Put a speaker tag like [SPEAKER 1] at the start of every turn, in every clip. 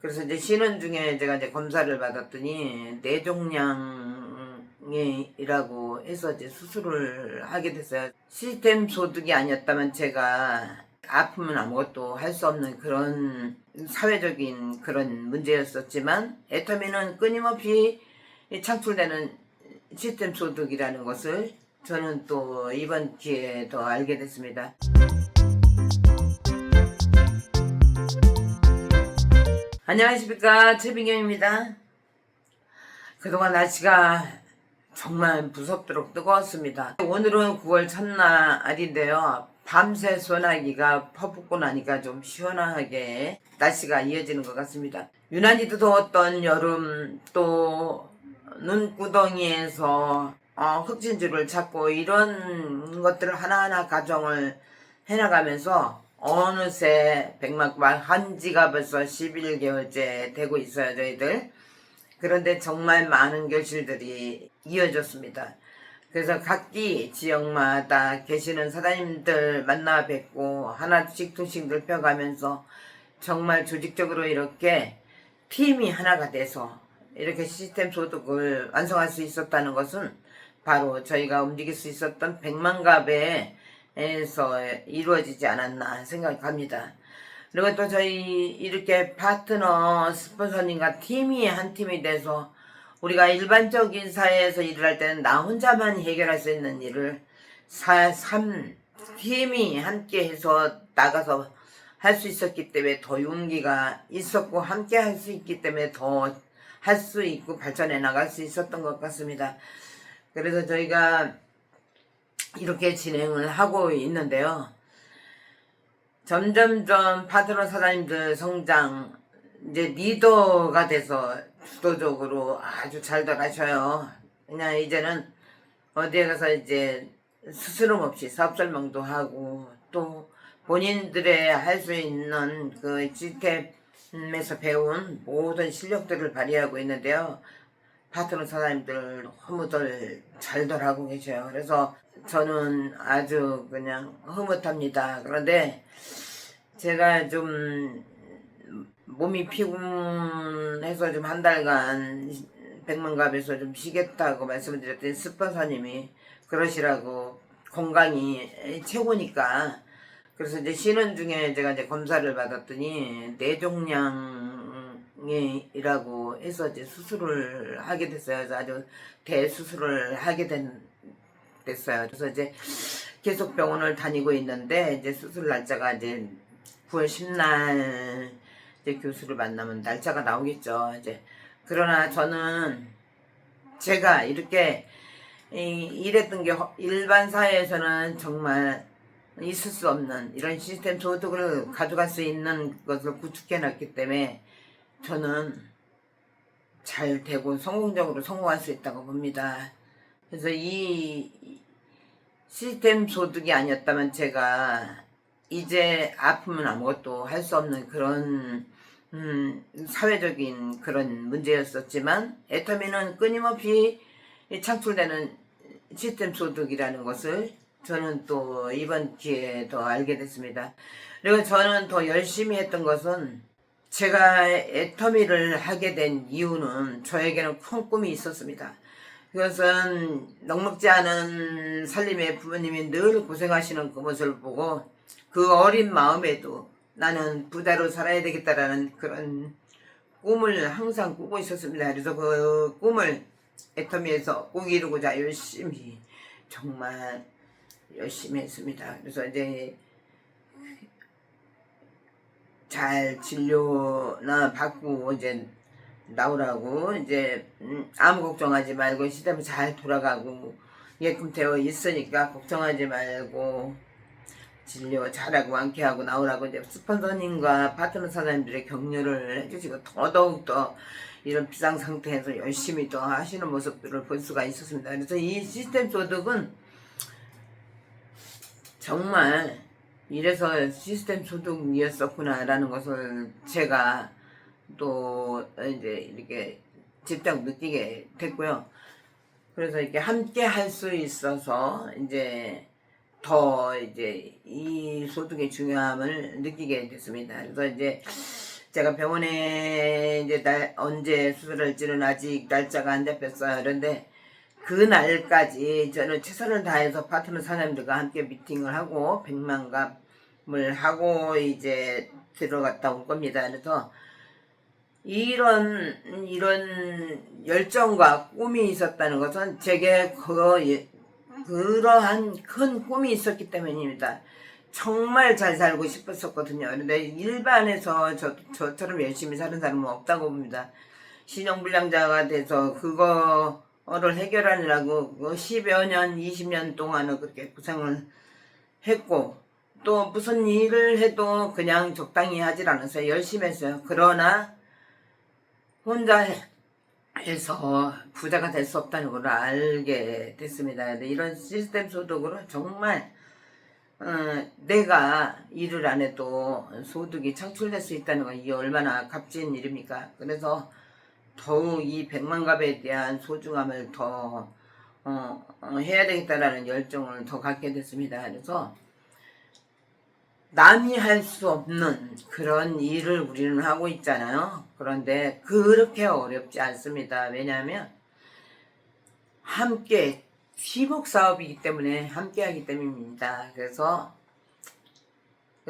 [SPEAKER 1] 그래서 이제 쉬는 중에 제가 이제 검사를 받았더니 뇌종양이라고 해서 이제 수술을 하게 됐어요. 시스템 소득이 아니었다면 제가 아프면 아무것도 할 수 없는 그런 사회적인 그런 문제였었지만 애터미는 끊임없이 창출되는 시스템 소득이라는 것을 저는 또 이번 기회에 더 알게 됐습니다. 안녕하십니까 최빈경입니다. 그동안 날씨가 정말 무섭도록 뜨거웠습니다. 오늘은 9월 첫날인데요. 밤새 소나기가 퍼붓고 나니까 좀 시원하게 날씨가 이어지는 것 같습니다. 유난히도 더웠던 여름 또 눈구덩이에서 어, 흑진주를 찾고 이런 것들을 하나하나 가정을 해나가면서 어느새 백막발 한지가 벌써 11개월째 되고 있어요 저희들. 그런데 정말 많은 결실들이 이어졌습니다. 그래서 각기 지역마다 계시는 사장님들 만나 뵙고 하나씩 두씩 넓혀가면서 정말 조직적으로 이렇게 팀이 하나가 돼서 이렇게 시스템 소득을 완성할 수 있었다는 것은 바로 저희가 움직일 수 있었던 백만갑에 에서 이루어지지 않았나 생각합니다. 그리고 또 저희 이렇게 파트너 스폰서님과 팀이 한 팀이 돼서 우리가 일반적인 사회에서 일을 할 때는 나 혼자만 해결할 수 있는 일을 사, 삼 팀이 함께 해서 나가서 할 수 있었기 때문에 더 용기가 있었고 함께 할 수 있기 때문에 더 할 수 있고 발전해 나갈 수 있었던 것 같습니다. 그래서 저희가 이렇게 진행을 하고 있는데요. 점점점 파트너 사장님들 성장, 이제 리더가 돼서 주도적으로 아주 잘들 하셔요. 그냥 이제는 어디에 가서 이제 스스럼 없이 사업 설명도 하고 또 본인들의 할 수 있는 그 시스템에서 배운 모든 실력들을 발휘하고 있는데요. 파트너 사장님들 너무들 잘들 하고 계셔요. 그래서 저는 아주 그냥 흐뭇합니다. 그런데 제가 좀 몸이 피곤해서 좀 한 달간 백만갑에서 좀 쉬겠다고 말씀을 드렸더니 스폰서님이 그러시라고 건강이 최고니까 그래서 이제 쉬는 중에 제가 이제 검사를 받았더니 뇌종양 이라고 해서 이제 수술을 하게 됐어요. 아주 대수술을 하게 된 됐어요. 그래서 이제 계속 병원을 다니고 있는데 이제 수술 날짜가 이제 9월 10날 이제 교수를 만나면 날짜가 나오겠죠. 이제 그러나 저는 제가 이렇게 이, 일했던 게 허- 일반 사회에서는 정말 있을 수 없는 이런 시스템 소득을 가져갈 수 있는 것을 구축해 놨기 때문에 저는 잘 되고 성공적으로 성공할 수 있다고 봅니다. 그래서 이 시스템 소득이 아니었다면 제가 이제 아프면 아무것도 할 수 없는 그런 음, 사회적인 그런 문제였었지만 애터미는 끊임없이 창출되는 시스템 소득이라는 것을 저는 또 이번 기회에 더 알게 됐습니다. 그리고 저는 더 열심히 했던 것은 제가 애터미를 하게 된 이유는 저에게는 큰 꿈이 있었습니다. 그것은 넉넉지 않은 살림의 부모님이 늘 고생하시는 그 모습을 보고 그 어린 마음에도 나는 부자로 살아야 되겠다라는 그런 꿈을 항상 꾸고 있었습니다. 그래서 그 꿈을 애터미에서 꼭 이루고자 열심히 정말 열심히 했습니다. 그래서 이제 잘 진료나 받고 이제 나오라고 이제 음, 아무 걱정하지 말고 시스템이 잘 돌아가고 예금 되어 있으니까 걱정하지 말고 진료 잘하고 완쾌하고 나오라고 이제 스폰서님과 파트너 사장님들의 격려를 해주시고 더더욱 더 이런 비상 상태에서 열심히 더 하시는 모습들을 볼 수가 있었습니다. 그래서 이 시스템 소득은 정말 이래서 시스템 소득이었었구나라는 것을 제가 또 이제 이렇게 직접 느끼게 됐고요. 그래서 이렇게 함께 할 수 있어서 이제 더 이제 이 소득의 중요함을 느끼게 됐습니다. 그래서 이제 제가 병원에 이제 날, 언제 수술할지는 아직 날짜가 안 잡혔어요. 그런데 그 날까지 저는 최선을 다해서 파트너 사장님들과 함께 미팅을 하고 백만갑을 하고 이제 들어갔다 올 겁니다. 그래서 이런 이런 열정과 꿈이 있었다는 것은 제게 그 예- 그러한 큰 꿈이 있었기 때문입니다. 정말 잘 살고 싶었었거든요. 그런데 일반에서 저, 저처럼 열심히 사는 사람은 없다고 봅니다. 신용불량자가 돼서 그거 를 해결하느라고 그 10여 년, 20년 동안은 그렇게 고생을 했고 또 무슨 일을 해도 그냥 적당히 하질 않았어요. 열심히 했어요. 그러나 혼자 해서 부자가 될 수 없다는 걸 알게 됐습니다. 이런 시스템 소득으로 정말 어, 내가 일을 안 해도 소득이 창출될 수 있다는 건 이게 얼마나 값진 일입니까? 그래서 더욱 이 백만갑에 대한 소중함을 더 어, 어, 해야 되겠다라는 열정을 더 갖게 됐습니다. 그래서 남이 할 수 없는 그런 일을 우리는 하고 있잖아요. 그런데 그렇게 어렵지 않습니다. 왜냐하면 함께 팀웍 사업이기 때문에 함께 하기 때문입니다. 그래서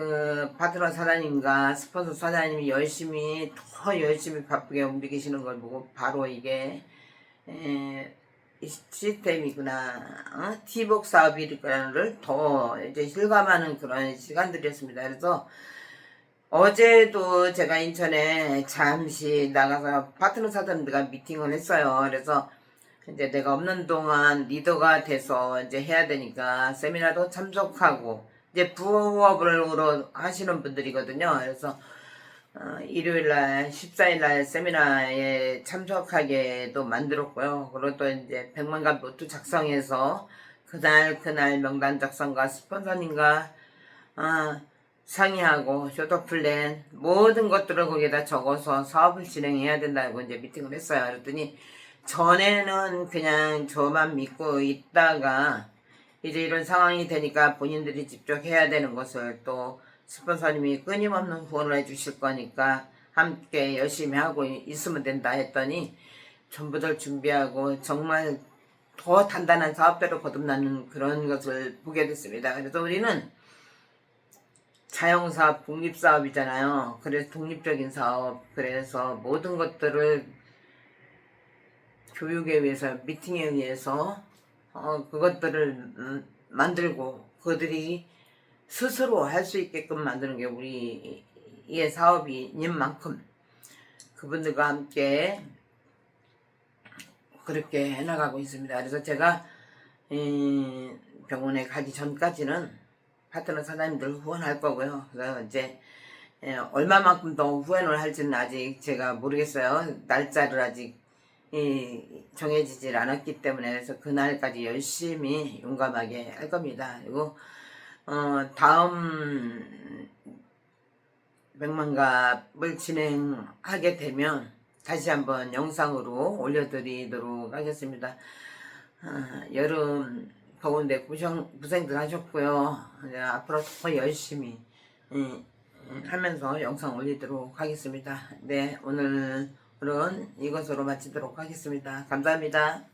[SPEAKER 1] 그 파트너 사장님과 스폰서 사장님이 열심히 더 열심히 바쁘게 움직이시는 걸 보고 바로 이게 에, 이 시스템이구나 어? 티복 사업이라는 걸더 이제 실감하는 그런 시간들이었습니다. 그래서 어제도 제가 인천에 잠시 나가서 파트너 사장님들과 미팅을 했어요. 그래서 이제 내가 없는 동안 리더가 돼서 이제 해야 되니까 세미나도 참석하고 이제 부업으로 하시는 분들이거든요. 그래서 어, 일요일날 14일날 세미나에 참석하게도 만들었고요. 그리고 또 이제 백만갑 노트 작성해서 그날 그날 명단 작성과 스폰서님과 아, 상의하고 쇼더 플랜 모든 것들을 거기다 적어서 사업을 진행해야 된다고 이제 미팅을 했어요. 그랬더니 전에는 그냥 저만 믿고 있다가 이제 이런 상황이 되니까 본인들이 직접 해야 되는 것을 또 스폰서님이 끊임없는 후원을 해주실 거니까 함께 열심히 하고 있으면 된다 했더니 전부들 준비하고 정말 더 단단한 사업대로 거듭나는 그런 것을 보게 됐습니다. 그래서 우리는 자영사업, 독립사업이잖아요. 그래서 독립적인 사업, 그래서 모든 것들을 교육에 의해서, 미팅에 의해서, 어, 그것들을 음, 만들고, 그들이 스스로 할 수 있게끔 만드는 게 우리의 사업인 만큼, 그분들과 함께 그렇게 해나가고 있습니다. 그래서 제가, 이 병원에 가기 전까지는 파트너 사장님들 후원할 거고요. 그래서 이제 예, 얼마만큼 더 후원을 할지는 아직 제가 모르겠어요. 날짜를 아직 이, 정해지질 않았기 때문에 그래서 그날까지 열심히 용감하게 할 겁니다. 그리고 어, 다음 백만갑을 진행하게 되면 다시 한번 영상으로 올려드리도록 하겠습니다. 아, 여름 더운데 고생, 고생들 하셨고요. 앞으로 더 열심히 음, 음, 하면서 영상 올리도록 하겠습니다. 네, 오늘 은 이것으로 마치도록 하겠습니다. 감사합니다.